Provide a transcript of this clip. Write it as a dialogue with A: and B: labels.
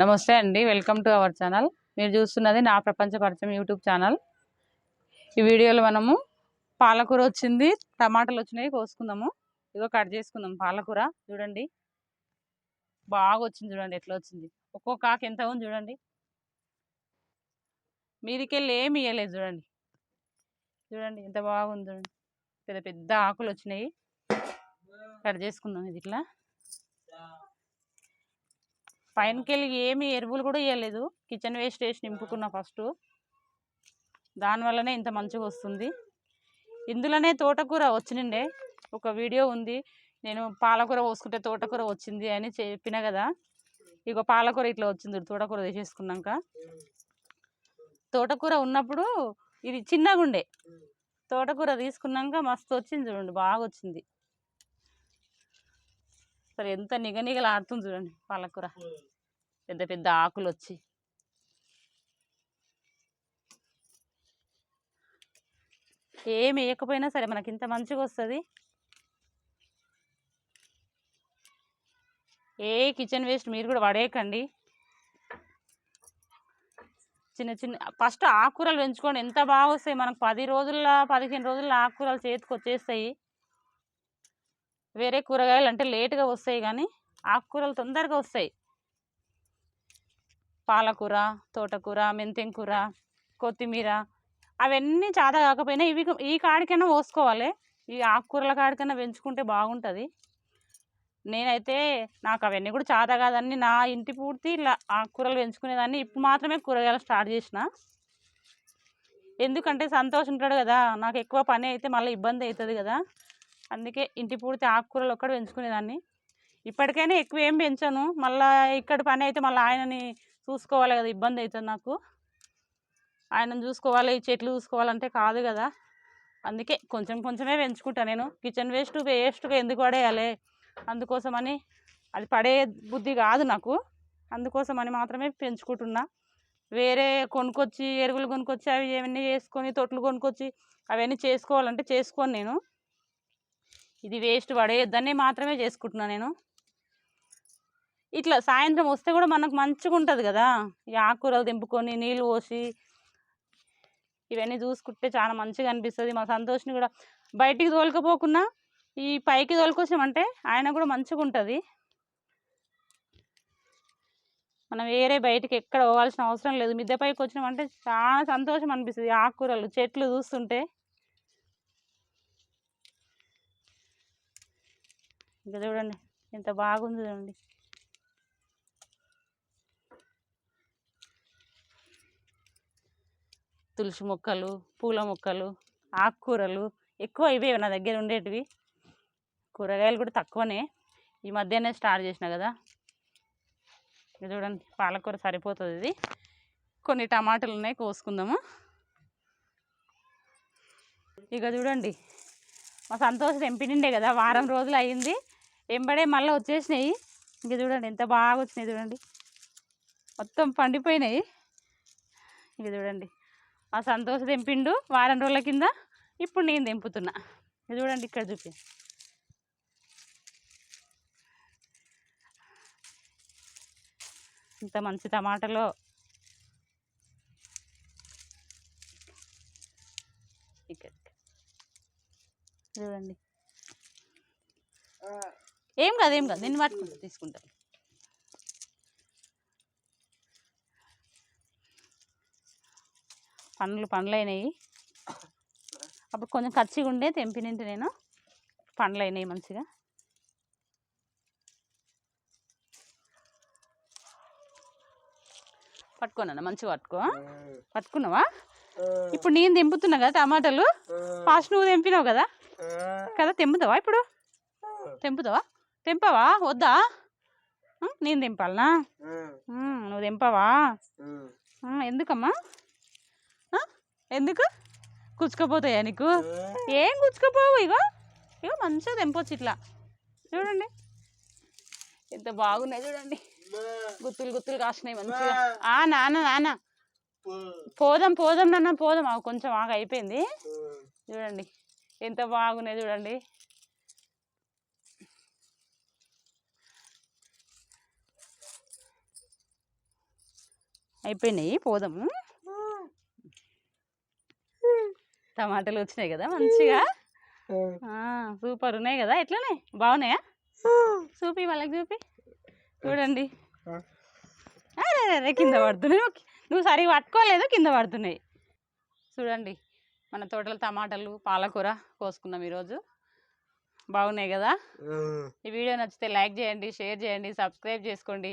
A: నమస్తే అండి. Welcome to our channel. మీరు చూస్తున్నది నా ప్రపంచ పరిచయం యూట్యూబ్ ఛానల్. ఈ వీడియోలో మనము పాలకూర వచ్చింది టమాటాలు వచ్చినాయి కోసుకుందాము. ఇదో కట్ చేసుకుందాం పాలకూర. చూడండి. బాగా వచ్చింది చూడండి ఎట్లా వచ్చింది. ఒక్కొక్క కాకు ఎంత ఉంది చూడండి. మీదికెళ్ళి ఏమి ఇవ్వలేదు చూడండి. చూడండి ఎంత బాగుంది చూడండి. పెద్ద పెద్ద ఆకులు వచ్చినాయి. కట్ చేసుకుందాం ఇది ఇట్లా. పైనకెళ్ళి ఏమి ఎరువులు కూడా ఇవ్వలేదు కిచెన్ వేస్ట్ వేసి నింపుకున్నా ఫస్ట్. దానివల్లనే ఇంత మంచిగా వస్తుంది. ఇందులోనే తోటకూర వచ్చినండే. ఒక వీడియో ఉంది. నేను పాలకూర పోసుకుంటే తోటకూర వచ్చింది అని చెప్పిన కదా! ఇక పాలకూర ఇట్లా వచ్చింది తోటకూర తీసేసుకున్నాక. తోటకూర ఉన్నప్పుడు ఇది చిన్నగా ఉండే తోటకూర తీసుకున్నాక మస్తు వచ్చింది చూడండి బాగా వచ్చింది సరే ఎంత నిగనిగలు ఆడుతుంది చూడండి పాలకూర. పెద్ద పెద్ద ఆకులు వచ్చి ఏమి వేయకపోయినా సరే మనకి ఇంత మంచిగా వస్తుంది. ఏ కిచెన్ వేస్ట్ మీరు కూడా పడేయకండి. చిన్న చిన్న ఫస్ట్ ఆకుకూరలు పెంచుకోండి. ఎంత బాగా వస్తాయి మనకు పది రోజుల్లో పదిహేను రోజుల్లో ఆకుకూరలు చేతికి వచ్చేస్తాయి. వేరే కూరగాయలు అంటే లేటుగా వస్తాయి కానీ ఆకుకూరలు తొందరగా వస్తాయి. పాలకూర తోటకూర మెంతెం కూర కొత్తిమీర అవన్నీ చాదా కాకపోయినా ఇవి ఈ కాడికైనా పోసుకోవాలి. ఈ ఆకుకూరల కాడికైనా పెంచుకుంటే బాగుంటుంది. నేనైతే నాకు అవన్నీ కూడా చాదా కాదని నా ఇంటి పూర్తి ఇలా ఆకుకూరలు పెంచుకునేదాన్ని. ఇప్పుడు మాత్రమే కూరగాయలు స్టార్ట్ చేసిన. ఎందుకంటే సంతోషం ఉంటాడు కదా నాకు ఎక్కువ పని అయితే మళ్ళీ ఇబ్బంది అవుతుంది కదా. అందుకే ఇంటి పూర్తి ఆకుకూరలు ఒక్కటి పెంచుకునేదాన్ని. ఇప్పటికైనా ఎక్కువ ఏం పెంచాను. మళ్ళీ ఇక్కడ పని అయితే మళ్ళీ ఆయనని చూసుకోవాలి కదా ఇబ్బంది అవుతుంది నాకు. ఆయనను చూసుకోవాలి ఈ చెట్లు చూసుకోవాలంటే కాదు కదా. అందుకే కొంచెం కొంచెమే పెంచుకుంటా నేను. కిచెన్ వేస్ట్ వేస్ట్గా ఎందుకు పడేయాలి? అందుకోసమని అది పడే బుద్ధి కాదు నాకు. అందుకోసమని మాత్రమే పెంచుకుంటున్నా. వేరే కొనుక్కొచ్చి ఎరువులు కొనుక్కొచ్చి అవి అవన్నీ చేసుకొని తొట్లు కొనుక్కొచ్చి అవన్నీ చేసుకోవాలంటే చేసుకోను నేను. ఇది వేస్ట్ పడేయొద్దని మాత్రమే చేసుకుంటున్నా నేను. ఇట్లా సాయంత్రం వస్తే కూడా మనకు మంచిగా ఉంటుంది కదా. ఈ ఆకుకూరలు తెంపుకొని నీళ్ళు పోసి ఇవన్నీ చూసుకుంటే చాలా మంచిగా అనిపిస్తుంది. మా సంతోష్ని కూడా బయటికి తోలుకపోకున్నా ఈ పైకి తోలుకొచ్చామంటే ఆయన కూడా మంచిగా ఉంటుంది మనం వేరే బయటికి ఎక్కడ పోవాల్సిన అవసరం లేదు. మిద్దె పైకి వచ్చినామంటే చాలా సంతోషం అనిపిస్తుంది. ఆకుకూరలు చెట్లు చూస్తుంటే ఇంకా చూడండి ఎంత బాగుంది చూడండి. తులసి మొక్కలు పూల మొక్కలు ఆకుకూరలు ఎక్కువ ఇవే నా దగ్గర ఉండేటివి. కూరగాయలు కూడా తక్కువనే. ఈ మధ్యనే స్టార్ట్ చేసిన కదా. ఇది చూడండి పాలకూర సరిపోతుంది ఇది. కొన్ని టమాటాలు ఉన్నాయి కోసుకుందాము. ఇక చూడండి మా సంతోషం ఎంపినిండే కదా వారం రోజులు అయ్యింది ఎంబడే మళ్ళీ వచ్చేసినాయి. ఇంక చూడండి ఎంత బాగా వచ్చినాయి చూడండి. మొత్తం పండిపోయినాయి. ఇక చూడండి. ఆ సంతోష తెంపిండు వారం రోజుల కింద. ఇప్పుడు నేను తెంపుతున్నా. ఇది చూడండి ఇక్కడ చూపి. ఇంత మంచి టమాటాలో. ఇక్కడ చూడండి. ఏం కాదు ఏం కాదు. నేను పట్టుకుంటా తీసుకుంటా. పండ్లు పండ్లు అయినాయి అప్పుడు కొంచెం కచ్చిగా ఉండే తెంపినింటి నేను. పండ్లు అయినాయి మంచిగా. పట్టుకోనా మంచిగా పట్టుకో. పట్టుకున్నావా? ఇప్పుడు నేను తెంపుతున్నా కదా టమాటాలు. ఫాస్ట్ నువ్వు తెంపినావు కదా? కదా తెంపుతావా ఇప్పుడు? తెంపుతావా? తెంపవా? వద్దా? నేను తెంపాలనా? నువ్వు తెంపవా? ఎందుకమ్మా? ఎందుకు? కుచ్చుకపోతాయా నీకు? ఏం కుచ్చుకపోవు ఇగో? ఇగో మంచిగా తెంపొచ్చు ఇట్లా. చూడండి. ఎంత బాగున్నాయి చూడండి. గుత్తులు గుత్తులు కాసినాయి మంచిగా. ఆ నాన్న నాన్న. పోదాం పోదాం నాన్న పోదాం. కొంచెం ఆగ అయిపోయింది. చూడండి. ఎంత బాగున్నాయి చూడండి. అయిపోయినాయి పోదాము టమాటాలు వచ్చినాయి కదా మంచిగా. సూపర్ ఉన్నాయి కదా ఎట్లనే బాగున్నాయా? చూపి వాళ్ళకి చూపి. చూడండి. అరే అరే కింద పడుతున్నాయి. నువ్వు సరిగా పట్టుకోలేదు కింద పడుతున్నాయి. చూడండి. మన తోటలో టమాటాలు పాలకూర కోసుకున్నాం ఈరోజు. బాగున్నాయి కదా? ఈ వీడియో నచ్చితే లైక్ చేయండి షేర్ చేయండి సబ్స్క్రైబ్ చేసుకోండి.